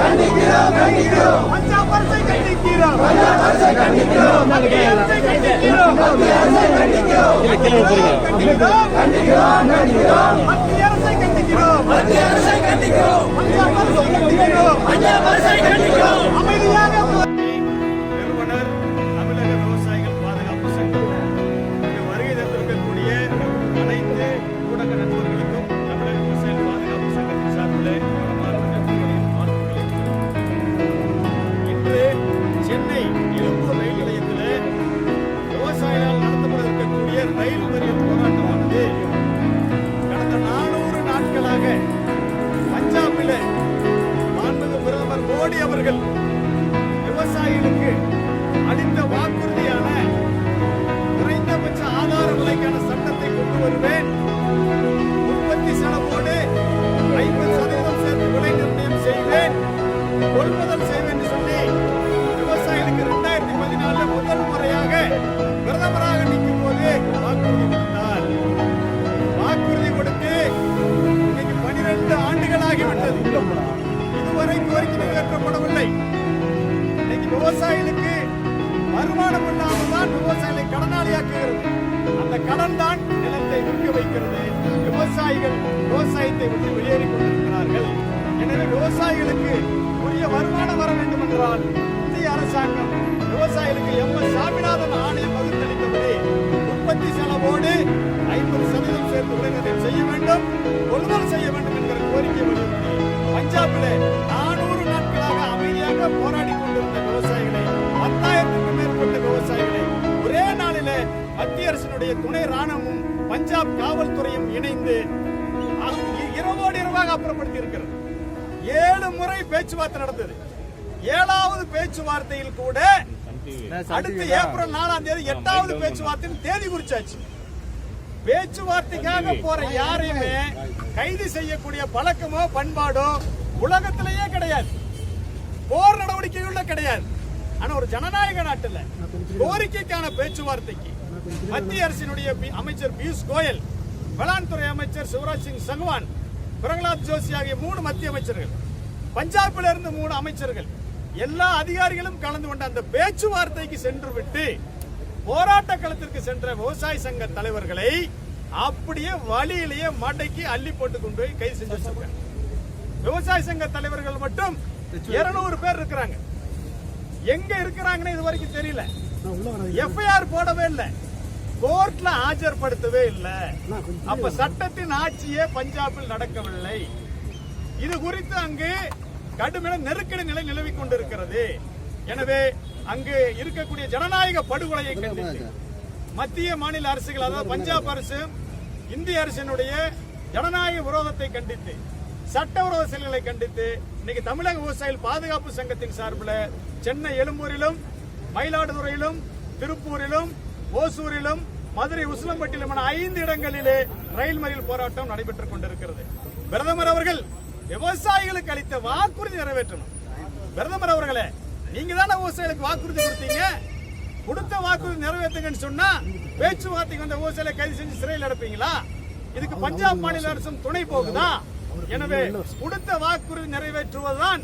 கண்டிக்கிறோம். பஞ்சாப் அரசை கண்டிக்கிறோம். மத்திய அரசை கண்டிக்கிறோம். மத்திய அரசை கண்டிக்கிறோம் அவர்கள் விவசாயிகளுக்கு அளித்த வாக்குறுதியான குறைந்தபட்ச ஆதார விலைக்கான சட்டத்தை கொண்டு வருவேன். கடனாளியாக்குகிறது அந்த கடன் தான் நிலத்தை விற்க வைக்கிறது. விவசாயிகள் விவசாயத்தை விட்டு வெளியேறிக் கொண்டிருக்கிறார்கள். எனவே விவசாயிகளுக்கு உரிய வருமானம் வர வேண்டும் என்றால் துணை ராணுவமும் பஞ்சாப் காவல்துறையும் இணைந்து இரவோடு இரவாக அப்புறப்படுத்தி இருக்கிறது ஏழு முறை பேச்சுவார்த்தை நடந்தது. ஏழாவது பேச்சுவார்த்தையில் கூட அடுத்த ஏப்ரல் நாலாம் தேதி எட்டாவது பேச்சுவார்த்தையில் தேதி குறிச்சாச்சு. பேச்சுவார்த்தைக்காக போற யாரையுமே கைது செய்யக்கூடிய பழக்கமோ பண்பாடோ உலகத்திலேயே கிடையாது. போர் நடவடிக்கைகள்ல கிடையாது. ஆனா ஒரு ஜனநாயக நாட்டுல கோரிக்கைக்கான பேச்சுவார்த்தைக்கு மத்திய அரசினுடைய அமைச்சர் பியூஷ் கோயல் வேளாண் துறை அமைச்சர் சிவராஜ் சிங் சங்வான் பிரகலாத் ஜோஷி ஆகிய மூணு மத்திய அமைச்சர்கள் பஞ்சாபில் இருந்து மூணு அமைச்சர்கள் எல்லா அதிகாரிகளும் கலந்து கொண்ட அந்த பேச்சுவார்த்தைக்கு சென்று விட்டு போராட்ட களத்திற்கு சென்ற விவசாய சங்க தலைவர்களை அப்படியே வழியிலேயே மடக்கி அள்ளி போட்டு கொண்டு போய் கைது செஞ்சு வச்சிருக்காங்க. விவசாய சங்க தலைவர்கள் மட்டும் 200 பேர் இருக்கிறாங்க. எங்க இருக்கிறாங்கன்னு இது வரைக்கும் தெரியல. எஃப்ஐஆர் போடவே இல்ல. கோர்ட்ல ஆஜர்படுத்தவே இல்ல. அப்ப சட்டத்தின் ஆட்சியே பஞ்சாபில் நடக்கவில்லை. இது குறித்து அங்கு கடுமையான நெருக்கடி நிலை நிலவிக் கொண்டிருக்கிறது. எனவே அங்கு இருக்கக்கூடிய ஜனநாயக படுகொலையை கண்டித்து மத்திய மாநில அரசுகள் அதாவது பஞ்சாப் அரசு இந்திய அரசினுடைய ஜனநாயக விரோதத்தை கண்டித்து சட்டவிரோத செயல்களை கண்டித்து இன்னைக்கு தமிழக விவசாயிகள் பாதுகாப்பு சங்கத்தின் சார்பில் சென்னை எழும்பூரிலும் மயிலாடுதுறையிலும் திருப்பூரிலும் ஓசூரிலும் மதுரை உசிலம்பட்டியிலும் ஐந்து இடங்களிலே ரயில் மறியல் போராட்டம் நடைபெற்றுக் கொண்டிருக்கிறது. பிரதமர் அவர்கள் விவசாயிகளுக்கு அளித்த வாக்குறுதி நிறைவேற்றணும். பிரதமர் அவர்களே நீங்க தானே விவசாயிகளுக்கு வாக்குறுதி கொடுத்தீங்க? கொடுத்த வாக்குறுதி நிறைவேற்றுங்கன்னு சொன்னா பேச்சுவார்த்தைக்கு வந்த விவசாயிகளை கைது செஞ்சு சிறையில் அடைப்பீங்களா? இதுக்கு பஞ்சாப் மாநில அரசும் துணை போகுதா? எனவே கொடுத்த வாக்குறுதி நிறைவேற்றுவதுதான்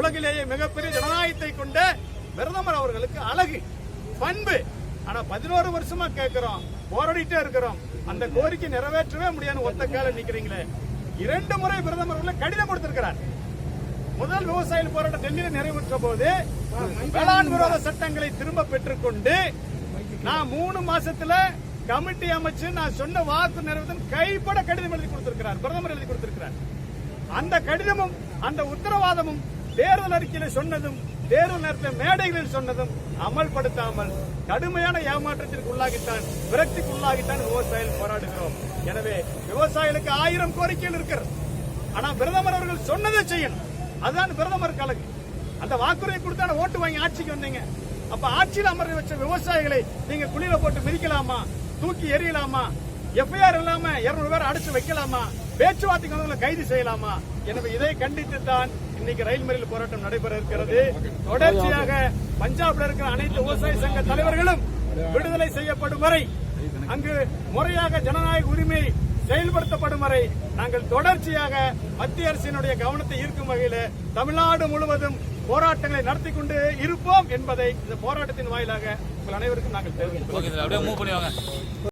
உலகிலேயே மிகப்பெரிய ஜனநாயகத்தை கொண்ட பிரதமர் அவர்களுக்கு அழகு பண்பு. ஆனா பதினோரு வருஷமா கேட்கிறோம் போராடிட்டே இருக்கிறோம். அந்த கோரிக்கை நிறைவேற்றவே முடியாது ஒத்த கால நிக்கிறீங்களே. இரண்டு முறை பிரதமர் கடிதம் கொடுத்திருக்கிறார். முதல் விவசாயிகள் போராட்டம் டெல்லியில் நிறைவேற்ற போது வேளாண் விரோத சட்டங்களை திரும்ப பெற்றுக்கொண்டு நான் மூணு மாசத்துல கமிட்டி அமைச்சு நான் சொன்ன வாக்கு நிறைவேற்ற கைப்பட கடிதம் எழுதி கொடுத்திருக்கிறார். பிரதமர் எழுதி கொடுத்திருக்கிறார். அந்த கடிதமும் அந்த உத்தரவாதமும் தேர்தல் அறிக்கையில சொன்னதும் தேர்தல் நேரத்தில் மேடைகளில் சொன்னதும் அமல்படுத்தாமல் கடுமையான ஏமாற்றத்திற்கு உள்ளாகித்தான் விரக்திக்கு உள்ளாகித்தான் விவசாயிகள் போராடுகிறோம். எனவே விவசாயிகளுக்கு ஆயிரம் கோரிக்கைகள் இருக்கிறது. ஆனா பிரதமர் அவர்கள் சொன்னதை செய்யணும். அதுதான் பிரதமர் கலக்கு அந்த வாக்குறுதியை கொடுத்தா ஓட்டு வாங்கி ஆட்சிக்கு வந்தீங்க. அப்ப ஆட்சியில் அமர்ந்து வச்ச விவசாயிகளை நீங்க குளிர போட்டு மிதிக்கலாமா? தூக்கி எறியலாமா? எஃப்ஐஆர் இல்லாம இருநூறு பேர் அடிச்சு வைக்கலாமா? பேச்சுவார்த்தைக்கு வந்தவங்களை கைது செய்யலாமா? எனவே இதை கண்டித்து தான் இன்னைக்கு ரயில் மறியல் போராட்டம் நடைபெற இருக்கிறது. தொடர்ச்சியாக பஞ்சாப்ல இருக்கிற அனைத்து விவசாய சங்க தலைவர்களும் விடுதலை செய்யப்படும் வரை அங்கு முறையாக ஜனநாயக உரிமை செயல்படுத்தப்படும் வரை நாங்கள் தொடர்ச்சியாக மத்திய அரசினுடைய கவனத்தை ஈர்க்கும் வகையில் தமிழ்நாடு முழுவதும் போராட்டங்களை நடத்தி கொண்டு இருப்போம் என்பதை இந்த போராட்டத்தின் வாயிலாக உங்கள் அனைவருக்கும் நாங்கள் தெரிவிக்கிறோம்